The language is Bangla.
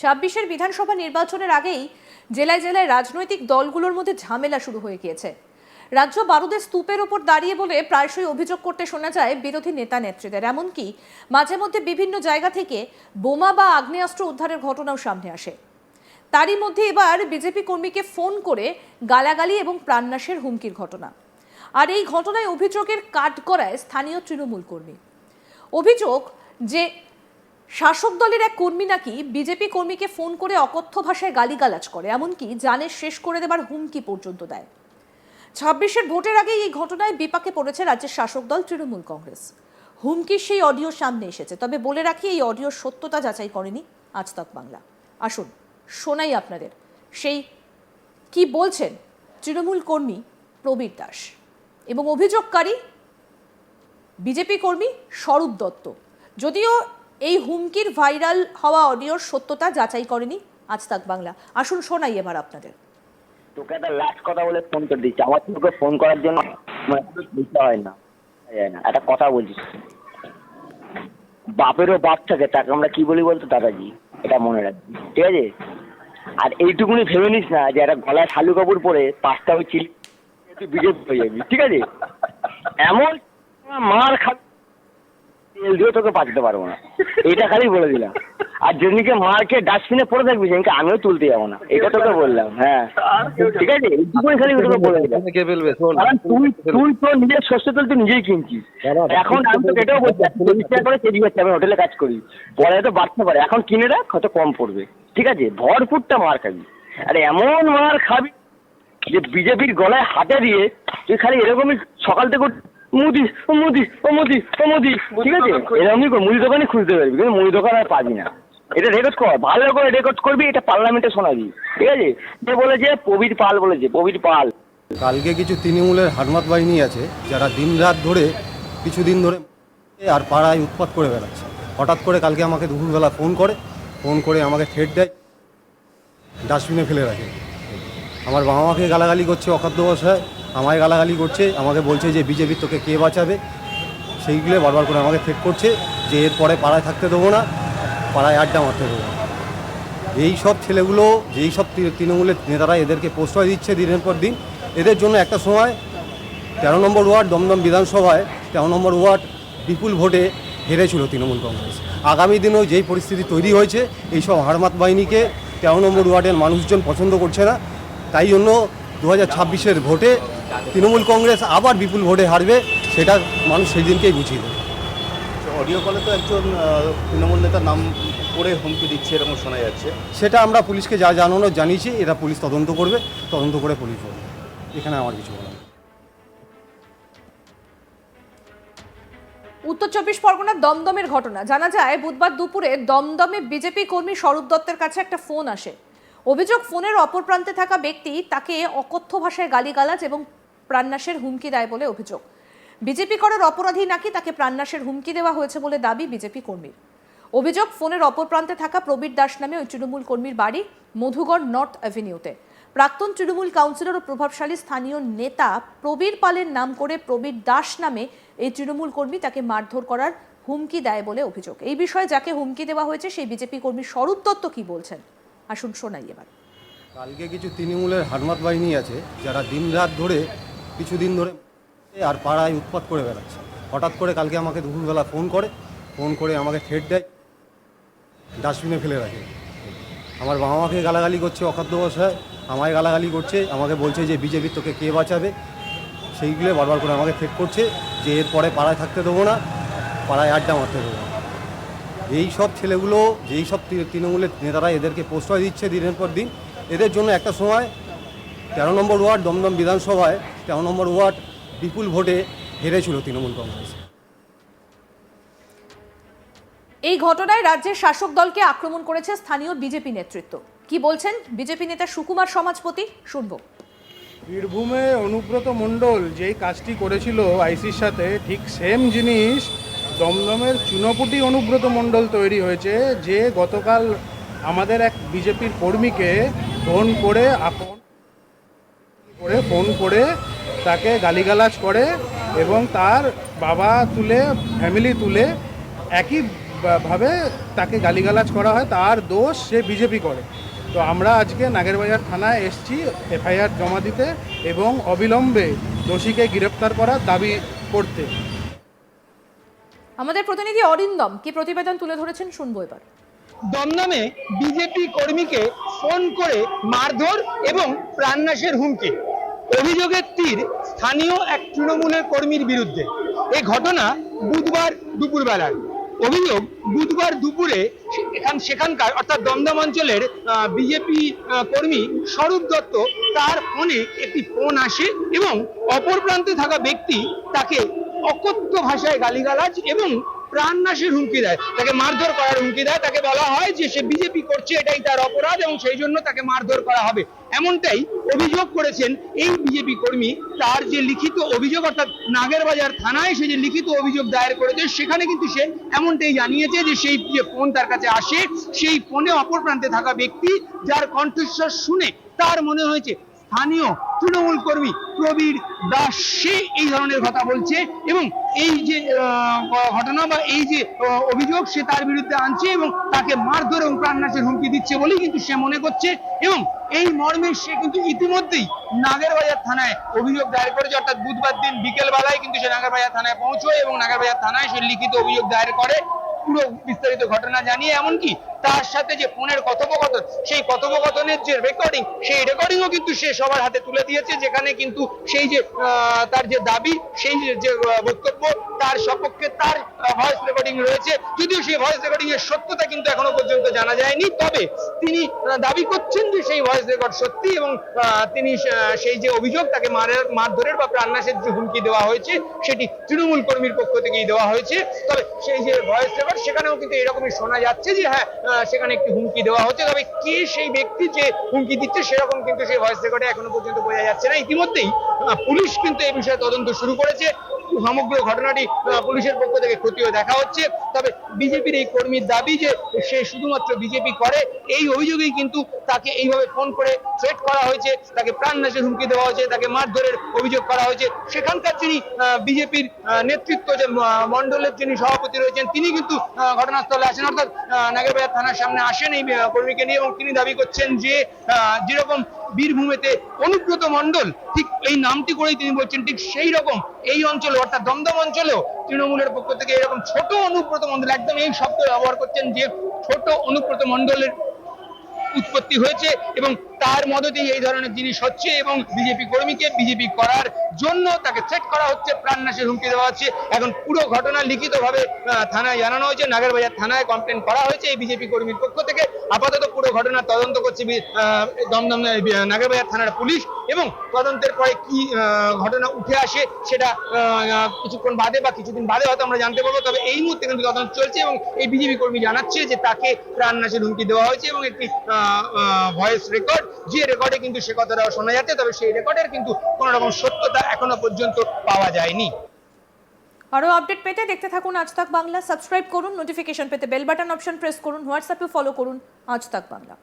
ছাব্বিশের বিধানসভা নির্বাচনের আগেই জেলায় জেলায় রাজনৈতিক দলগুলোর মধ্যে ঝামেলা শুরু হয়ে গিয়েছে। রাজ্য বারুদের স্তূপের ওপর দাঁড়িয়ে বলে প্রায়শই অভিযোগ করতে শোনা যায় বিরোধী নেতা নেত্রীদের। এমনকি মাঝে মধ্যে বিভিন্ন জায়গা থেকে বোমা বা আগ্নেয়াস্ত্র উদ্ধারের ঘটনাও সামনে আসে। তারই মধ্যে এবার বিজেপি কর্মীকে ফোন করে গালাগালি এবং প্রাণনাশের হুমকির ঘটনা। আর এই ঘটনায় অভিযোগের কাট করায় স্থানীয় তৃণমূল কর্মী। অভিযোগ যে শাসক দলের এক কর্মী নাকি বিজেপি কর্মীকে ফোন করে অকথ্য ভাষায় গালিগালাজ করে, এমনকি জানের শেষ করে দেবার হুমকি পর্যন্ত দেয়। ছাব্বিশের ভোটের আগে এই ঘটনায় বিপাকে পড়েছে রাজ্যের শাসক দল তৃণমূল কংগ্রেস। হুমকির সেই অডিও সামনে এসেছে। তবে বলে রাখি, এই অডিওর সত্যতা যাচাই করেনি আজ তক বাংলা। আসুন, শোনাই আপনাদের। সেই কি বলছেন তৃণমূল কর্মী প্রবীর দাস এবং অভিযোগকারী বিজেপি কর্মী স্বরূপ দত্ত। যদিও এই হুমকির ভাইরাল হওয়া অডিওর সত্যতা যাচাই করেনি আজ তাক বাংলা। আসুন শোনাই এবার আপনাদের। তোকে একটা লাস্ট কথা বলে ফোন করে দিচ্ছি। আমার তোকে ফোন করার জন্য মানে দিতে হয় না। একটা কথা বাপেরও বাপ থাকে, তাকে আমরা কি বলি বলতো দাদাজি? এটা মনে রাখবি ঠিক আছে? আর এইটুকুনি ভেবে নিস না যে একটা গলায় শালু কাপড় পরে পাঁচটা ওই চিল তুই বিজেপি হয়ে যাবি। ঠিক আছে? এমন মার খাবি তেল দিয়ে তোকে বাঁচতে পারব না। এটা খালি বলে দিলাম। আর যেদিনকে মারকে ডাস্টবিনে পড়ে থাকবি সেদিনকে আমিও তুলতে যাব না। এটা তোকে বললাম হ্যাঁ। ঠিক আছে? এইটুকুনি খালি তোকে বলে দিলাম। কে ফেলবে? শোন। কারণ তুই তুই তোর নিজের শস্য তেল তুই নিজেই কিনছিস। এখন আমি তো এটাও বলছি চল্লিশ টাকা করে কেজি হচ্ছে আমি হোটেলে কাজ করি। পরে হয়তো বাড়তে পারে। এখন কিনে রাখ হয়তো কম পড়বে। ঠিক আছে? ভরপুরটা মার খাবি। আর এমন মার খাবি যে বিজেপির গলায় হাতে দিয়ে তুই খালি এরকমই সকাল থেকে উঠ- মুদি ও মুদি ও মুদি ও মুদি। ঠিক আছে? এরকমই কর, মুদি দোকানে খুঁজতে পারবি কিন্তু মুদি দোকান আর পাবি না। এটা রেকর্ড কর ভালো করে রেকর্ড করবি এটা পার্লামেন্টে শোনাবি। ঠিক আছে? যে বলেছে প্রবীর পাল বলেছে প্রবীর পাল। কালকে কিছু তৃণমূলের হারমাত বাহিনী আছে যারা দিনরাত ধরে কিছুদিন ধরে আর পাড়ায় উৎপাত করে বেড়াচ্ছে। হঠাৎ করে কালকে আমাকে দুপুরবেলা ফোন করে ফোন করে আমাকে ঠেট দেয় ডাস্টবিনে ফেলে রাখে। আমার বাবা মাকে গালাগালি করছে অখাদ্য ভাষায় আমায় গালাগালি করছে, আমাকে বলছে যে বিজেপির তোকে কে বাঁচাবে? সেইগুলো বারবার করে আমাকে ফেট করছে যে এরপরে পাড়ায় থাকতে দেবো না, পাড়ায় আড্ডা মারতে দেবো না। এই সব ছেলেগুলো, যেই সব তৃণমূলের নেতারা এদেরকে প্রশ্রয় দিচ্ছে দিনের পর দিন, এদের জন্য একটা সময়, তেরো নম্বর ওয়ার্ড দমদম বিধানসভায়, তেরো নম্বর ওয়ার্ড বিপুল ভোটে হেরেছিল তৃণমূল কংগ্রেস। আগামী দিনেও যেই পরিস্থিতি তৈরি হয়েছে, এইসব হারমাত বাহিনীকে তেরো নম্বর ওয়ার্ডের মানুষজন পছন্দ করছে না। তাই জন্য দু হাজার ভোটে তৃণমূল কংগ্রেস আবার বিপুল ভোটে হারবে সেটা মানুষ সেই দিনকেই বুঝিয়ে দেবে। অডিও কলে তো একজন তৃণমূল নেতার নাম করে হুমকি দিচ্ছে এরকম শোনা যাচ্ছে। সেটা আমরা পুলিশকে যা জানানো জানিয়েছি এরা পুলিশ তদন্ত করবে তদন্ত করে পুলিশ বলবে। এখানে আমার কিছু বলার উত্তর চব্বিশ পরগনার দমদমের ঘটনা। জানা যায় বুধবার দুপুরে দমদমে বিজেপি কর্মী স্বরূপ দত্তের কাছে একটা ফোন আসে। অভিযোগ ফোনের অপর প্রান্তে থাকা ব্যক্তি তাকে অকথ্য ভাষায় গালিগালাজ এবং প্রাণনাশের হুমকি দেয় বলে অভিযোগ। বিজেপি করার অপরাধী নাকি তাকে প্রাণনাশের হুমকি দেওয়া হয়েছে বলে দাবি বিজেপি কর্মীর। অভিযোগ, ফোনের অপর প্রান্তে থাকা প্রবীর দাস নামে ওই তৃণমূল কর্মীর বাড়ি মধুগড় নর্থ অ্যাভিনিউতে প্রাক্তন তৃণমূল কাউন্সিলর ও প্রভাবশালী স্থানীয় নেতা প্রবীর পালের নাম করে প্রবীর দাস নামে এই তৃণমূল কর্মী তাকে মারধর করার হুমকি দেয় বলে অভিযোগ। এই বিষয়ে যাকে হুমকি দেওয়া হয়েছে, সেই বিজেপি কর্মী স্বরূপ দত্ত কি বলছেন? আসুন শোনাই এবার। কালকে কিছু তৃণমূলের হারমাত বাহিনী আছে, যারা দিনরাত ধরে কিছুদিন ধরে আর পাড়ায় উৎপাত করে বেড়াচ্ছে। হঠাৎ করে কালকে আমাকে দুপুরবেলা ফোন করে ফোন করে আমাকে ঠেট দেয়, ডাস্টবিনে ফেলে রাখে। আমার বাবা মাকে গালাগালি করছে, অখাদ্য ভাষায় আমায় গালাগালি করছে, আমাকে বলছে যে বিজেপির তোকে কে বাঁচাবে? সেইগুলো বারবার করে আমাকে ফেট করছে যে এরপরে পাড়ায় থাকতে দেবো না, পাড়ায় আড্ডা মারতে দেবো না। এই সব ছেলেগুলো, যেই সব তৃণমূলের নেতারা এদেরকে প্রশ্রয় দিচ্ছে দিনের পর দিন, এদের জন্য একটা সময়, তেরো নম্বর ওয়ার্ড দমদম বিধানসভায় তেরো নম্বর ওয়ার্ড বিপুল ভোটে হেরেছিল তৃণমূল কংগ্রেস। এই ঘটনায় রাজ্যের শাসক দলকে আক্রমণ করেছে স্থানীয় বিজেপি নেতৃত্ব। কি বলছেন বিজেপি নেতা সুকুমার সমাজপতি? শুনব। বীরভূমে অনুব্রত মণ্ডল যেই কাজটি করেছিল আইসির সাথে ঠিক সেম জিনিস দমদমের চুনপুটি অনুব্রত মণ্ডল তৈরি হয়েছে যে গতকাল আমাদের এক বিজেপির কর্মীকে ফোন করে আপন করে ফোন করে তাকে গালিগালাজ করে এবং তার বাবা তুলে ফ্যামিলি তুলে একই ভাবে তাকে গালিগালাজ করা হয়। তার দোষ সে বিজেপি করে। তো আমরা আজকে নাগেরবাজার থানায় এসছি এফআইআর জমা দিতে এবং অবিলম্বে দোষীকে গ্রেপ্তার করার দাবি করতে। আমাদের প্রতিনিধি অরিন্দম কি প্রতিবেদন তুলে ধরেছেন শুনব এবার। দমদমে বিজেপি কর্মীকে ফোন করে মারধর এবং প্রাণনাশের হুমকি। অভিযোগের তীর স্থানীয় এক তৃণমূলের কর্মীর বিরুদ্ধে। এই ঘটনা বুধবার দুপুরবেলার অভিযোগ বুধবার দুপুরে এখান সেখানকার অর্থাৎ দমদম অঞ্চলের বিজেপি কর্মী স্বরূপ দত্ত তার ফোনে একটি ফোন আসে এবং অপর প্রান্তে থাকা ব্যক্তি তাকে অকথ্য ভাষায় গালিগালাজ এবং প্রাণনাশের হুমকি দেয়। তাকে মারধর করার হুমকি দেয়। তাকে বলা হয় যে সে বিজেপি করছে, এটাই তার অপরাধ এবং সেই জন্য তাকে মারধর করা হবে। এমনটাই অভিযোগ করেছেন এই বিজেপি কর্মী। তার যে লিখিত অভিযোগ, অর্থাৎ নাগেরবাজার থানায় সে যে লিখিত অভিযোগ দায়ের করেছে, সেখানে কিন্তু সে এমনটাই জানিয়েছে যে সেই যে ফোন তার কাছে আসে, সেই ফোনে অপর প্রান্তে থাকা ব্যক্তি যার কণ্ঠস্বর শুনে তার মনে হয়েছে স্থানীয় তৃণমূল কর্মী প্রবীর দাস সে এই ধরনের কথা বলছে এবং এই যে ঘটনা বা এই যে অভিযোগ সে তার বিরুদ্ধে আনছে এবং তাকে মারধর এবং প্রাণনাশের হুমকি দিচ্ছে বলেই কিন্তু সে মনে করছে এবং এই মর্মে সে কিন্তু ইতিমধ্যেই নাগেরবাজার থানায় অভিযোগ দায়ের করেছে। অর্থাৎ বুধবার দিন বিকেল বেলায় কিন্তু সে নাগেরবাজার থানায় পৌঁছয় এবং নাগেরবাজার থানায় সে লিখিত অভিযোগ দায়ের করে। পুরো বিস্তারিত ঘটনা জানিয়ে, এমনকি তার সাথে যে ফোনের কথোপকথন, সেই কথোপকথনের যে রেকর্ডিং সেই রেকর্ডিংও কিন্তু সে সবার হাতে তুলে দিয়েছে, যেখানে কিন্তু সেই যে তার যে দাবি, সেই যে- বক্তব্য, তার সপক্ষে তার ভয়েস রেকর্ডিং রয়েছে। যদিও সেই ভয়েস রেকর্ডিং এর সত্যতা কিন্তু এখনও পর্যন্ত জানা যায়নি, তবে তিনি দাবি করছেন যে সেই ভয়েস রেকর্ড সত্যি এবং তিনি সেই যে অভিযোগ, তাকে মারধরের বা প্রাণনাশের যে হুমকি দেওয়া হয়েছে, সেটি তৃণমূল কর্মীর পক্ষ থেকেই দেওয়া হয়েছে। তবে সেই যে ভয়েস রেকর্ড সেখানেও কিন্তু এরকমই শোনা যাচ্ছে যে হ্যাঁ সেখানে একটি হুমকি দেওয়া হচ্ছে। তবে কে সেই ব্যক্তি যে হুমকি দিচ্ছে, সেরকম কিন্তু সেই ভয়েস রেকর্ডে এখনও পর্যন্ত বোঝা যাচ্ছে না। ইতিমধ্যেই পুলিশ কিন্তু এই বিষয়ে তদন্ত শুরু করেছে। সমগ্র ঘটনাটি পুলিশের পক্ষ থেকে ক্ষতিও দেখা হচ্ছে। তবে বিজেপির এই কর্মীর দাবি যে সে শুধুমাত্র বিজেপি করে, এই অভিযোগেই কিন্তু তাকে এইভাবে ফোন করে থ্রেট করা হয়েছে তাকে প্রাণনাশের হুমকি দেওয়া হয়েছে তাকে মারধরের অভিযোগ করা হয়েছে। সেখানকার যিনি বিজেপির নেতৃত্ব যে আহ, মণ্ডলের যিনি সভাপতি রয়েছেন তিনি কিন্তু ঘটনাস্থলে আসেন। অর্থাৎ নাগেরবাজার থানার সামনে আসেন এই কর্মীকে নিয়ে এবং তিনি দাবি করছেন যে যেরকম বীরভূমেতে অনুব্রত মন্ডল ঠিক এই নামটি করেই তিনি বলছেন ঠিক সেই রকম এই অঞ্চলে অর্থাৎ দমদম অঞ্চলেও তৃণমূলের পক্ষ থেকে এরকম ছোট অনুব্রত মণ্ডল একদম এই শব্দ ব্যবহার করছেন যে ছোট অনুব্রত মণ্ডলের উৎপত্তি হয়েছে এবং তার মদতেই এই ধরনের জিনিস হচ্ছে এবং বিজেপি কর্মীকে বিজেপি করার জন্য তাকে থ্রেট করা হচ্ছে, প্রাণনাশের হুমকি দেওয়া হচ্ছে। এখন পুরো ঘটনা লিখিতভাবে থানায় জানানো হয়েছে, নাগেরবাজার থানায় কমপ্লেন করা হয়েছে এই বিজেপি কর্মীর পক্ষ থেকে। আপাতত পুরো ঘটনার তদন্ত করছে দমদম নাগেরবাজার থানার পুলিশ এবং তদন্তের পরে কি ঘটনা উঠে আসে সেটা কিছুক্ষণ বাদে বা কিছুদিন বাদে হয়তো আমরা জানতে পারব। তবে এই মুহূর্তে কিন্তু তদন্ত চলছে এবং এই বিজেপি কর্মী জানাচ্ছে যে তাকে প্রাণনাশের হুমকি দেওয়া হয়েছে এবং একটি ভয়েস রেকর্ড যে রেকর্ডে কিন্তু সে কথাটা শোনা যাচ্ছে, তবে সেই রেকর্ডের কিন্তু কোনো রকম সত্যতা এখনও পর্যন্ত পাওয়া যায়নি। আরও আপডেট পেতে দেখতে থাকুন আজ তাক বাংলা। সাবস্ক্রাইব করুন নোটিফিকেশন পেতে বেল বাটন অপশন প্রেস করুন হোয়াটসঅ্যাপে ফলো করুন, আজ তাক বাংলা।